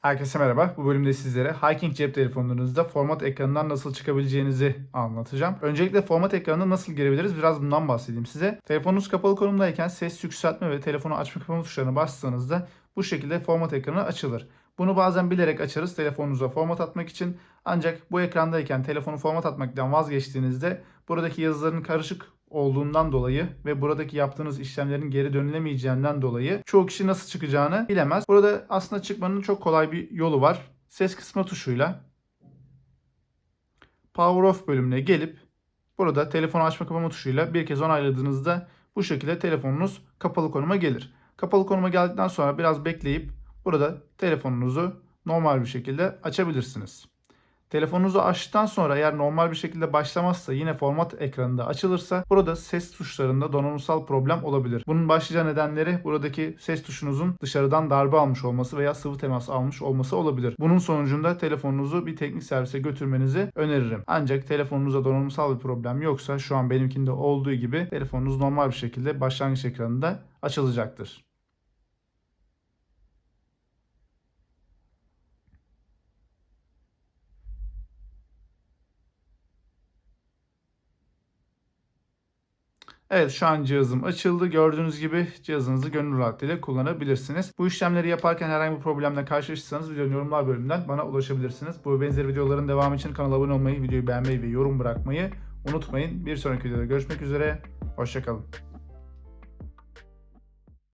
Herkese merhaba. Bu bölümde sizlere Hiking cep telefonlarınızda format ekranından nasıl çıkabileceğinizi anlatacağım. Öncelikle format ekranına nasıl girebiliriz biraz bundan bahsedeyim size. Telefonunuz kapalı konumdayken ses yükseltme ve telefonu açma kapama tuşlarına bastığınızda bu şekilde format ekranı açılır. Bunu bazen bilerek açarız telefonunuza format atmak için. Ancak bu ekrandayken telefonu format atmaktan vazgeçtiğinizde buradaki yazıların karışık olduğundan dolayı ve buradaki yaptığınız işlemlerin geri dönülemeyeceğinden dolayı çoğu kişi nasıl çıkacağını bilemez. Burada aslında çıkmanın çok kolay bir yolu var. Ses kısma tuşuyla Power Off bölümüne gelip burada telefonu açma kapama tuşuyla bir kez onayladığınızda bu şekilde telefonunuz kapalı konuma gelir. Kapalı konuma geldikten sonra biraz bekleyip burada telefonunuzu normal bir şekilde açabilirsiniz. Telefonunuzu açtıktan sonra eğer normal bir şekilde başlamazsa yine format ekranında açılırsa burada ses tuşlarında donanımsal problem olabilir. Bunun başlıca nedenleri buradaki ses tuşunuzun dışarıdan darbe almış olması veya sıvı temas almış olması olabilir. Bunun sonucunda telefonunuzu bir teknik servise götürmenizi öneririm. Ancak telefonunuzda donanımsal bir problem yoksa şu an benimkinde olduğu gibi telefonunuz normal bir şekilde başlangıç ekranında açılacaktır. Evet şu an cihazım açıldı. Gördüğünüz gibi cihazınızı gönül rahatlığıyla kullanabilirsiniz. Bu işlemleri yaparken herhangi bir problemle karşılaşırsanız videonun yorumlar bölümünden bana ulaşabilirsiniz. Bu benzeri videoların devamı için kanala abone olmayı, videoyu beğenmeyi ve yorum bırakmayı unutmayın. Bir sonraki videoda görüşmek üzere. Hoşçakalın.